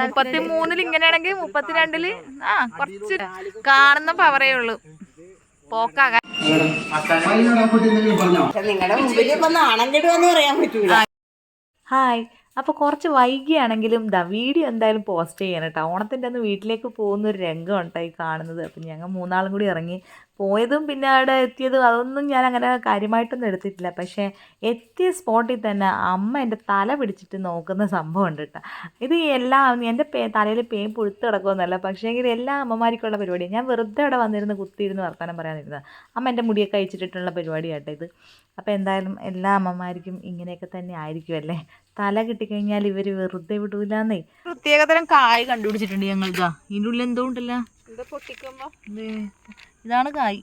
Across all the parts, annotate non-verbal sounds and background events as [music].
മുപ്പത്തി മൂന്നിൽ ഇങ്ങനെയാണെങ്കിൽ മുപ്പത്തിരണ്ടിൽ ആ കുറച്ച് കാണുന്ന പവറേ ഉള്ളൂ. പോക്കാകാൻ പക്ഷെ നിങ്ങളുടെ മുമ്പിൽ ഇപ്പൊ നാണം പറയാൻ പറ്റൂല. ഹായ്. അപ്പോൾ കുറച്ച് വൈകിയാണെങ്കിലും ദ വീഡിയോ എന്തായാലും പോസ്റ്റ് ചെയ്യണം കേട്ടോ. ഓണത്തിന്റെ അന്ന് വീട്ടിലേക്ക് പോകുന്ന ഒരു രംഗം ഉണ്ടായി കാണുന്നത്? അപ്പം ഞങ്ങൾ മൂന്നാളും കൂടി ഇറങ്ങി പോയതും പിന്നെ അവിടെ എത്തിയതും അതൊന്നും ഞാൻ അങ്ങനെ കാര്യമായിട്ടൊന്നും എടുത്തിട്ടില്ല. പക്ഷേ എത്തിയ സ്പോട്ടിൽ തന്നെ അമ്മ എന്റെ തല പിടിച്ചിട്ട് നോക്കുന്ന സംഭവം ഉണ്ട് കേട്ടോ. ഇത് എല്ലാം എന്റെ പേ തലയിൽ പേൻ പുഴുത്ത് കിടക്കുമെന്നല്ല. പക്ഷേ എങ്കിൽ എല്ലാ അമ്മമാർക്കുള്ള പരിപാടിയാണ് ഞാൻ വെറുതെ അവിടെ വന്നിരുന്ന് കുത്തിയിരുന്ന് വർത്തമാനം പറയാനിരുന്നത്. അമ്മ എന്റെ മുടിയൊക്കെ അയച്ചിട്ടിട്ടുള്ള പരിപാടിയാട്ടോ ഇത്. അപ്പോൾ എന്തായാലും എല്ലാ അമ്മമാർക്കും ഇങ്ങനെയൊക്കെ തന്നെ ആയിരിക്കുമല്ലേ തല കിട്ടിക്കഴിഞ്ഞാൽ ഇവർ വെറുതെ വിടൂലെന്നേ. പ്രത്യേകതരം കായ് കണ്ടുപിടിച്ചിട്ടുണ്ട് ഞങ്ങൾക്ക് ഇതിനുള്ളിൽ ഇതിന്റെ ഉള്ളിൽ എന്തോ ഉണ്ടല്ലോ? പൊട്ടിക്കുമ്പോ? ദേ, ഇതാണ് കായ്.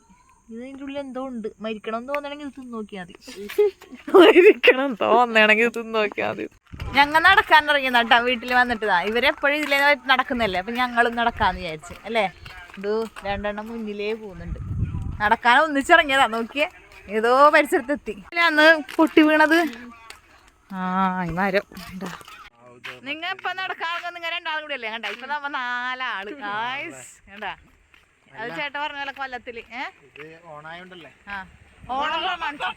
ഇത് ഇതിന്റെ ഉള്ളിൽ എന്തോ ഉണ്ട്. മരിക്കണം തോന്നണെങ്കിൽ തോന്നണമെങ്കിൽ ഇത് തിന്ന് നോക്കിയാൽ മതി. മരിക്കണം തോന്നണമെങ്കിൽ ഇത് തിന്ന് നോക്കിയാൽ മതി. ഞങ്ങൾ നടക്കാൻ ഇറങ്ങി നട്ടാ വീട്ടിൽ വന്നിട്ട് ദാ ഇവരെപ്പോഴും ഇതിലേ നടക്കുന്നല്ലേ അപ്പം ഞങ്ങളും നടക്കാന്ന് വിചാരിച്ച്. അല്ലേ? ഇത് രണ്ടെണ്ണം മുന്നിലേ പോകുന്നുണ്ട്. നടക്കാൻ ഒന്നിച്ചിറങ്ങിയതാ. നോക്കിയേ. ഏതോ പരിസരത്തെത്തി. അന്ന് പൊട്ടി വീണത്? ആ ഈ മരം. നിങ്ങൾ നിങ്ങ ഇപ്പൊ നടക്കാൻ നിങ്ങൾ രണ്ടാളും കൂടി അല്ലേ? കണ്ട? ഇപ്പൊ നമ്മ നാലാൾ കണ്ടാ? അത് ചേട്ട പറഞ്ഞ പോലെ കൊല്ലത്തിൽ. ഓണം പ്രമാണിച്ച്.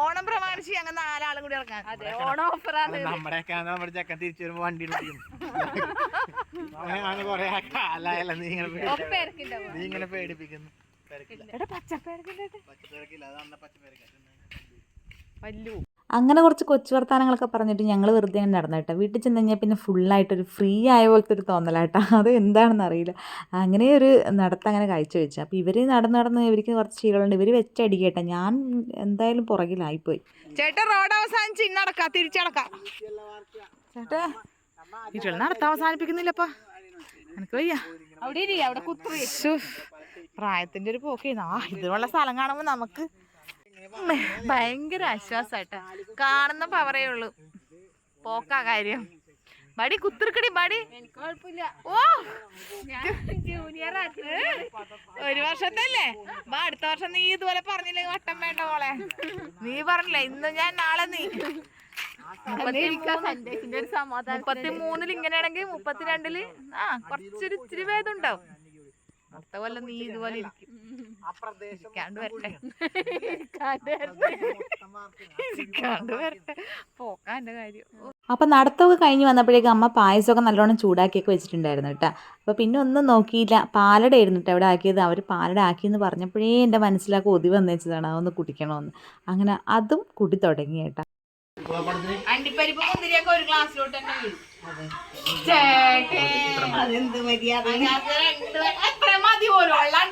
ഓണം പ്രമാണിച്ച് ഞങ്ങൾ നാലാളും കൂടി ഇറങ്ങാൻ. അതെ ഓണം ഓഫറാണ് നമ്മുടെയൊക്കെ നമ്മുടെ ചെക്കൻ തിരിച്ചു വരുമ്പോ വണ്ടി കൊറേ കാലായല്ല നീ ഇങ്ങനെ നീ ഇങ്ങനെ പേടിപ്പിക്കുന്നു. പച്ചപ്പേരക്കില്ലേ പച്ചത്തിരക്കില്ല അത് അന്ന പച്ചപ്പേരക്കാ. വല്ലു. അങ്ങനെ കുറച്ച് കൊച്ചു വർത്താനങ്ങളൊക്കെ പറഞ്ഞിട്ട് ഞങ്ങൾ വെറുതെ ഇങ്ങനെ നടന്നു കേട്ടോ. വീട്ടിൽ ചെന്ന് കഴിഞ്ഞാൽ പിന്നെ ഫുള്ളായിട്ടൊരു ഫ്രീ ആയ പോലത്തെ ഒരു തോന്നലാട്ടോ. അത് എന്താണെന്ന് അറിയില്ല. അങ്ങനെ ഒരു നടത്തം അങ്ങനെ കാഴ്ച വെച്ചു. അപ്പോൾ ഇവർ നടന്ന് നടന്ന് ഇവർക്ക് കുറച്ച് ശീലമുണ്ട്. ഇവർ വെച്ചടിക്കേട്ടോ ഞാൻ എന്തായാലും പുറകിലായിപ്പോയി. ചേട്ടാ റോഡ് അവസാനിച്ച് ഇന്ന് നടക്കാം. തിരിച്ചടക്കാം ചേട്ടാ. വീട്ടിൽ നടത്താൻ അവസാനിപ്പിക്കുന്നില്ലപ്പാ. എനിക്ക് വയ്യ. അവിടെ ഇരി അവിടെ കുത്തു പ്രായത്തിന്റെ ഒരു പോക്കേ. ആ ഇതിനുള്ള സ്ഥലം കാണുമ്പോൾ നമുക്ക് ഭയങ്കര ആശ്വാസായിട്ടാ. കാണുന്ന പവറേ ഉള്ളൂ. പോക്കാ കാര്യം. ബടി കുത്തിർക്കടി ബടി ഓ ജൂനിയർ ഒരു വർഷത്തല്ലേ? ബാ അടുത്ത വർഷം നീ ഇതുപോലെ പറഞ്ഞില്ലേ വട്ടം വേണ്ട മോളെ. നീ പറഞ്ഞില്ലേ ഇന്ന് ഞാൻ നാളെ നീ. മുപ്പത്തി മൂന്നിൽ ഇങ്ങനെയാണെങ്കിൽ മുപ്പത്തിരണ്ടിൽ ആ കുറച്ചൊരു ഇച്ചിരി ഭേദം ഉണ്ടാവും. അടുത്ത കൊല്ലം നീ ഇതുപോലെ ഇരിക്കും. ഇരിക്കാണ്ട് വരട്ടെ. ഇരിക്കാണ്ട് വരട്ടെ. ഇരിക്കാണ്ട് വരട്ടെ. പോക്കാന്റെ കാര്യം. അപ്പോൾ നടത്തമൊക്കെ കഴിഞ്ഞ് വന്നപ്പോഴേക്കും അമ്മ പായസമൊക്കെ നല്ലോണം ചൂടാക്കിയൊക്കെ വെച്ചിട്ടുണ്ടായിരുന്നു കേട്ടോ. അപ്പോൾ പിന്നെ ഒന്നും നോക്കിയില്ല. പാലട ആയിരുന്നു കേട്ടോ അവിടെ ആക്കിയത്. അവർ പാലട ആക്കിയെന്ന് പറഞ്ഞപ്പോഴേ എന്റെ മനസ്സിലാക്കി ഒതി വന്നേച്ചതാണ്. അതൊന്ന് കുടിക്കണമെന്ന് അങ്ങനെ അതും കുടി തുടങ്ങി കേട്ടോ. അണ്ടിപ്പരിപ്പ് മുന്തിരിയൊക്കെ ഒരു ഗ്ലാസ്സിലോട്ട് തന്നെ വീഴും. അതെന്ത് മര്യാദ? മതി പോലും. ഞാൻ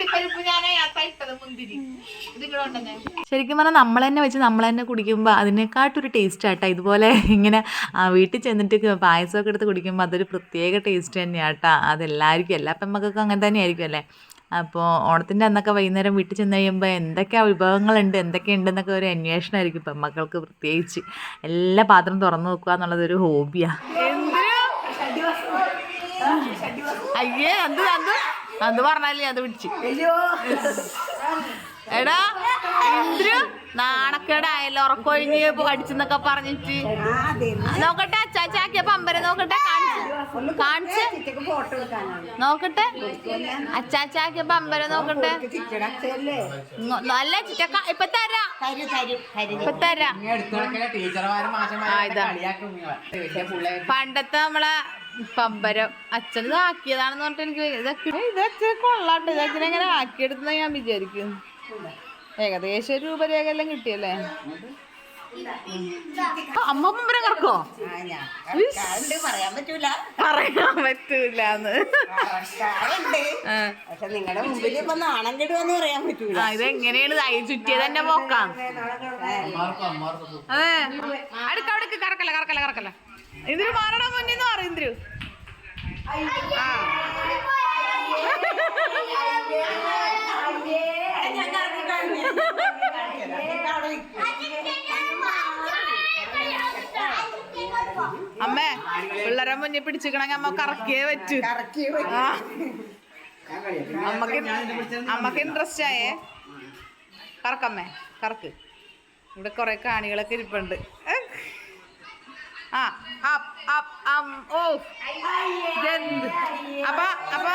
ഇട്ടത് മുന്തിരി. ശരിക്കും പറഞ്ഞാൽ നമ്മൾ തന്നെ വെച്ച് നമ്മൾ തന്നെ കുടിക്കുമ്പോൾ അതിനെക്കാട്ടൊരു ടേസ്റ്റ് ആട്ടോ. ഇതുപോലെ ഇങ്ങനെ ആ, വീട്ടിൽ ചെന്നിട്ട് പായസമൊക്കെ എടുത്ത് കുടിക്കുമ്പോൾ അതൊരു പ്രത്യേക ടേസ്റ്റ് തന്നെയാട്ടാ. കേട്ടോ അതെല്ലാവർക്കും എല്ലാ പെമ്മക്കൊക്കെ അങ്ങനെ തന്നെയായിരിക്കും അല്ലേ? അപ്പോൾ ഓണത്തിന്റെ അന്നൊക്കെ വൈകുന്നേരം വീട്ടിൽ ചെന്ന് കഴിയുമ്പോൾ എന്തൊക്കെ വിഭവങ്ങളുണ്ട് എന്തൊക്കെ ഉണ്ടെന്നൊക്കെ ഒരു അന്വേഷണമായിരിക്കും പെമ്മക്കൾക്ക് പ്രത്യേകിച്ച്. എല്ലാ പാത്രം തുറന്നു നോക്കുക എന്നുള്ളതൊരു ഹോബിയാണ് അയ്യേ അത് അത് അത് പറഞ്ഞാലേ അത് പിടിച്ച് എടാ ഇന്ദ്രു നാണക്കേടായല്ലോ ഉറക്കൊഴിഞ്ഞ് അടിച്ചെന്നൊക്കെ പറഞ്ഞിട്ട്. നോക്കട്ടെ അച്ചാച്ചാക്കിയ പമ്പര നോക്കട്ടെ കാണിച്ച്. കാണിച്ച്. ഫോട്ടോ എടുക്കാനാണ് നോക്കട്ടെ അച്ചാച്ചാക്കിയ പമ്പര നോക്കട്ടെ. നല്ല ചിറ്റക്ക. ഇപ്പൊ തരാ. തരും തരും തരും. ഇപ്പൊ തരാ. ആ, ഇതാ. പണ്ടത്തെ നമ്മളെ പമ്പരം. അച്ഛൻ ഇത് ആക്കിയതാണെന്ന് പറഞ്ഞിട്ട് എനിക്ക് ഇതൊക്കെ ഇത് അച്ഛൻ കൊള്ളാട്ടോ ഇത് എങ്ങനെ ആക്കിയെടുത്തെന്ന് ഞാൻ വിചാരിക്കും. ഏകദേശം ഒരു രൂപരേഖ എല്ലാം കിട്ടിയല്ലേ? അമ്മ പമ്പരം കറക്കോ? പറയാൻ പറ്റൂല. പറയാൻ പറ്റൂലെന്ന്. കറക്കാറുണ്ട്. പക്ഷെ നിങ്ങളുടെ മുമ്പിൽ ഇപ്പൊ നാണം കെടുവെന്ന് പറയാൻ പറ്റൂല. ഇത് എങ്ങനെയാണ്? തൈ ചുറ്റിയത് തന്നെ പോക്കാം. അതെ. അടുക്ക അടുക്ക് കറക്കല്ല കറക്കല്ല കറക്കല്ല. ഇതിന് മാറണം മുന്നിന്ന് പറയും ഇന്ദ്രു. ആ. അമ്മേ പിള്ളേരെ മുന്നിൽ പിടിച്ചിക്കണെങ്കിൽ അമ്മ കറക്കിയേ പറ്റൂ. അമ്മയ്ക്ക് അമ്മയ്ക്ക് ഇൻട്രസ്റ്റ് ആയേ. കറക്കമ്മേ കറക്ക്. ഇവിടെ കുറെ കാണികളൊക്കെ ഇരിപ്പുണ്ട്. ആ അപ്പ് അപ്പ് അം ഓ. ജന്ത് അപ്പൊ അപ്പൊ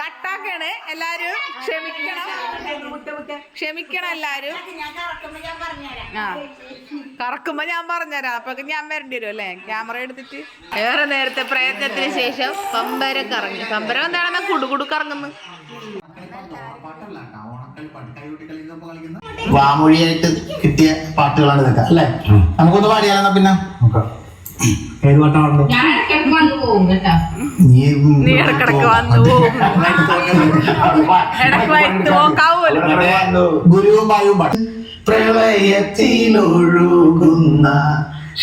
കട്ടാക്കാണ്. എല്ലാരും ക്ഷമിക്കണം. ക്ഷമിക്കണം എല്ലാരും. ആ കറക്കുമ്പോ ഞാൻ പറഞ്ഞുതരാം. അപ്പൊ ഞാൻ വരേണ്ടി വരും അല്ലേ? ക്യാമറ എടുത്തിട്ട്. ഏറെ നേരത്തെ പ്രയത്നത്തിന് ശേഷം പമ്പര കറങ്ങി പമ്പരം എന്താണെന്നാ കുടുകുടു കറങ്ങുന്നു വാമൊഴിയായിട്ട് കിട്ടിയ പാട്ടുകളാണ് ഇതൊക്കെ അല്ലേ? നമുക്കൊന്ന് പാടിയാലെന്നാ പിന്നെ? ഏത് പാട്ടാണ് നീ ഇടക്കിടക്ക് വന്നു പോകും ഇടയ്ക്ക് നോക്കാവൂല്ലോ ഗുരുവും വായുവും പാട്ട് പ്രളയത്തിലൊഴുകുന്ന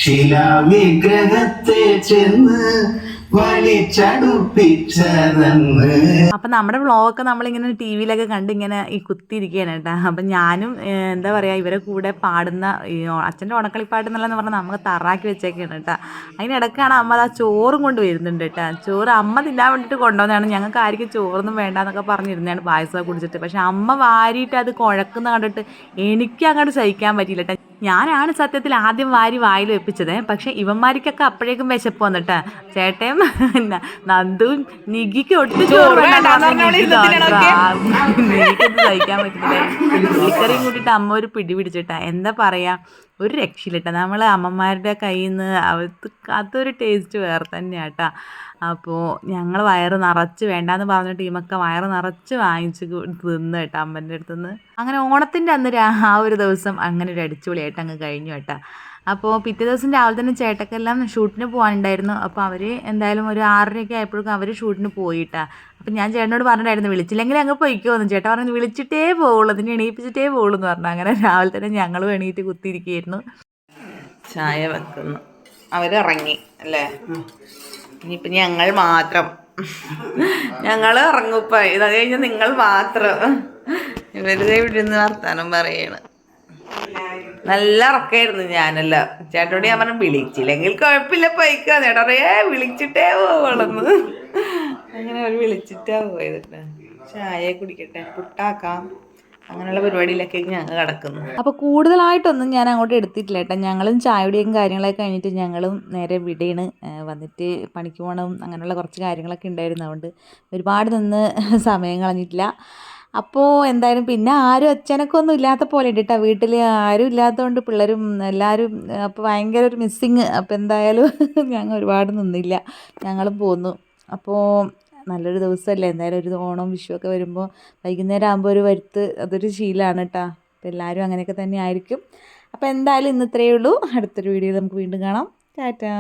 ശിലാവിഗ്രഹത്തെ ചെന്ന് അപ്പൊ നമ്മുടെ വ്ളോഗൊക്കെ നമ്മളിങ്ങനെ ടി വിയിലൊക്കെ കണ്ട് ഇങ്ങനെ ഈ കുത്തിയിരിക്കുകയാണ് കേട്ടോ. അപ്പൊ ഞാനും എന്താ പറയാ ഇവരെ കൂടെ പാടുന്ന ഈ അച്ഛന്റെ ഉണക്കളിപ്പാട്ട് എന്നുള്ളതെന്ന് പറഞ്ഞാൽ നമുക്ക് തറാക്കി വെച്ചേക്കാണ് കേട്ടോ. അതിനിടക്കാണ് അമ്മ ആ ചോറും കൊണ്ട് വരുന്നുണ്ട് കേട്ടോ. ചോറ് അമ്മ തിന്നാൻ വേണ്ടിയിട്ട് കൊണ്ടുവന്നതാണ്. ഞങ്ങൾക്ക് ആർക്കും ചോറൊന്നും വേണ്ട എന്നൊക്കെ പറഞ്ഞിരുന്നതാണ് പായസമൊക്കെ കുടിച്ചിട്ട്. പക്ഷെ അമ്മ വാരിയിട്ട് അത് കുഴക്കുന്ന കണ്ടിട്ട് എനിക്ക് അങ്ങോട്ട് സഹിക്കാൻ പറ്റിയില്ല കേട്ടോ. ഞാനാണ് സത്യത്തിൽ ആദ്യം വാരി വായിൽ വെപ്പിച്ചത്. പക്ഷെ ഇവന്മാരിക്കൊക്കെ അപ്പോഴേക്കും വിശപ്പ് വന്നിട്ട് ചേട്ടയും നന്ദു നന്ദുവും നികിക്ക് ഒട്ടും ചോറ് സഹിക്കാൻ പറ്റുന്നില്ല പുള്ളിക്കറിയും കൂട്ടിയിട്ട് അമ്മ ഒരു പിടി പിടിച്ചിട്ടാ. എന്താ പറയാ? ഒരു രക്ഷയില്ലട്ടാ നമ്മൾ അമ്മമാരുടെ കയ്യിൽ നിന്ന് അവർക്ക് അതൊരു ടേസ്റ്റ് വേറെ തന്നെയാട്ടാ അപ്പോൾ ഞങ്ങൾ വയറ് നിറച്ച് വേണ്ടാന്ന് പറഞ്ഞ ടീമൊക്കെ വയറ് നിറച്ച് വാങ്ങിച്ച് തിന്ന് കേട്ടോ അമ്മന്റെ അടുത്തുനിന്ന് അങ്ങനെ ഓണത്തിന്റെ അന്ന് ആ ഒരു ദിവസം അങ്ങനെ ഒരു അടിച്ചുപൊളിയായിട്ട് അങ്ങ് കഴിഞ്ഞു കേട്ടോ. അപ്പോൾ പിറ്റേ ദിവസം രാവിലെ തന്നെ ചേട്ടക്കെല്ലാം ഷൂട്ടിന് പോകാനുണ്ടായിരുന്നു. അപ്പോൾ അവർ എന്തായാലും ഒരു ആറരയൊക്കെ ആയപ്പോഴേക്കും അവർ ഷൂട്ടിന് പോയിട്ടാ. അപ്പം ഞാൻ ചേട്ടനോട് പറഞ്ഞിട്ടായിരുന്നു വിളിച്ചില്ലെങ്കിൽ അങ്ങ് പൊയ്ക്കോന്ന്. ചേട്ടൻ പറഞ്ഞു വിളിച്ചിട്ടേ പോവുള്ളൂ അതിന് എണീപ്പിച്ചിട്ടേ പോവുള്ളൂ എന്ന് പറഞ്ഞു. അങ്ങനെ രാവിലെ തന്നെ ഞങ്ങളും എണീറ്റ് കുത്തിയിരിക്കുകയായിരുന്നു. ചായ വെക്കുന്നു. അവരിറങ്ങി അല്ലേ? ഇനിയിപ്പം ഞങ്ങൾ മാത്രം. ഞങ്ങൾ ഇറങ്ങുപ്പ ഇത് കഴിഞ്ഞ് നിങ്ങൾ മാത്രം. ഇവരുടെ ഇവിടെ നിന്ന് വർത്താനം പറയണ്. നല്ല ഇറക്കായിരുന്നു ഞാനല്ല. ചേട്ടനോട് ഞാൻ പറഞ്ഞു വിളിച്ചില്ലെങ്കിൽ കുഴപ്പമില്ല പൈക്കാ ചേട്ടാ പറയാ "ഏ, വിളിച്ചിട്ടേ പോവളന്ന് അങ്ങനെ അവർ വിളിച്ചിട്ടാ പോയത് ട്ടോ. ചായ കുടിക്കട്ടെ പുട്ടാക്കാം. അങ്ങനെയുള്ള പരിപാടിയിലൊക്കെ ഞങ്ങൾ കിടക്കുന്നു. അപ്പോൾ കൂടുതലായിട്ടൊന്നും ഞാൻ അങ്ങോട്ട് എടുത്തിട്ടില്ല കേട്ടോ ഞങ്ങളും ചായയുടെയും കാര്യങ്ങളൊക്കെ കഴിഞ്ഞിട്ട് ഞങ്ങളും നേരെ വിടയാണ് വന്നിട്ട് പണിക്ക് പോകണം അങ്ങനെയുള്ള കുറച്ച് കാര്യങ്ങളൊക്കെ ഉണ്ടായിരുന്നു. അതുകൊണ്ട് ഒരുപാട് നിന്ന് സമയം കളഞ്ഞിട്ടില്ല. അപ്പോൾ എന്തായാലും പിന്നെ ആരും അച്ഛനൊക്കെ ഒന്നും ഇല്ലാത്ത പോലെ ഉണ്ട് കേട്ടോ വീട്ടിൽ ആരും ഇല്ലാത്തതുകൊണ്ട് പിള്ളേരും എല്ലാവരും അപ്പോൾ ഭയങ്കര ഒരു മിസ്സിങ് അപ്പോൾ എന്തായാലും [laughs] ഞങ്ങൾ ഒരുപാട് നിന്നില്ല. ഞങ്ങളും പോന്നു. അപ്പോൾ നല്ലൊരു ദിവസമല്ലേ എന്തായാലും ഒരു ഓണം വിഷുവൊക്കെ വരുമ്പോൾ വൈകുന്നേരം ആകുമ്പോൾ ഒരു വരുത്ത് അതൊരു ശീലമാണ് കേട്ടോ അപ്പോൾ എല്ലാവരും അങ്ങനെയൊക്കെ തന്നെ ആയിരിക്കും. അപ്പോൾ എന്തായാലും ഇന്ന് ഇത്രയേ ഉള്ളൂ. അടുത്തൊരു വീഡിയോയിൽ നമുക്ക് വീണ്ടും കാണാം. ടാറ്റാ.